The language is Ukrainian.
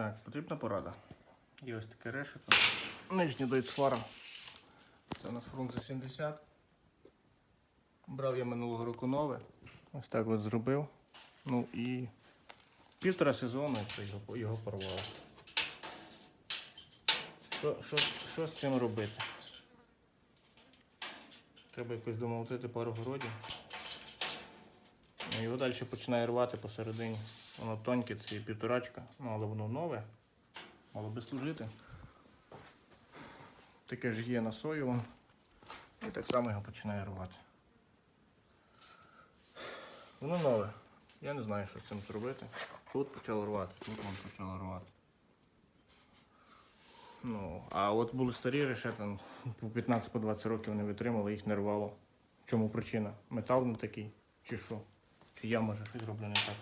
Так, потрібна порада. Є ось таке решето. Нижній дойцфара. Це у нас фрунзе 70. Брав я минулого року нове. Ось так от зробив. Ну і півтора сезону це його, його порвало. Що, що, що з цим робити? Треба якось домовити пару городів. Ну, Його далі починає рвати посередині. Воно тоньке, це півторачка, ну але воно нове. Мало би служити. Таке ж є на сою. І так само його починає рвати. Воно нове. Я не знаю, що з цим зробити. Тут почало рвати, тут воно почало рвати. Ну, а от були старі решета, по 15-20 років не витримали, їх не рвало. В чому причина? Метал не такий, чи що? Чи я може щось роблю не так?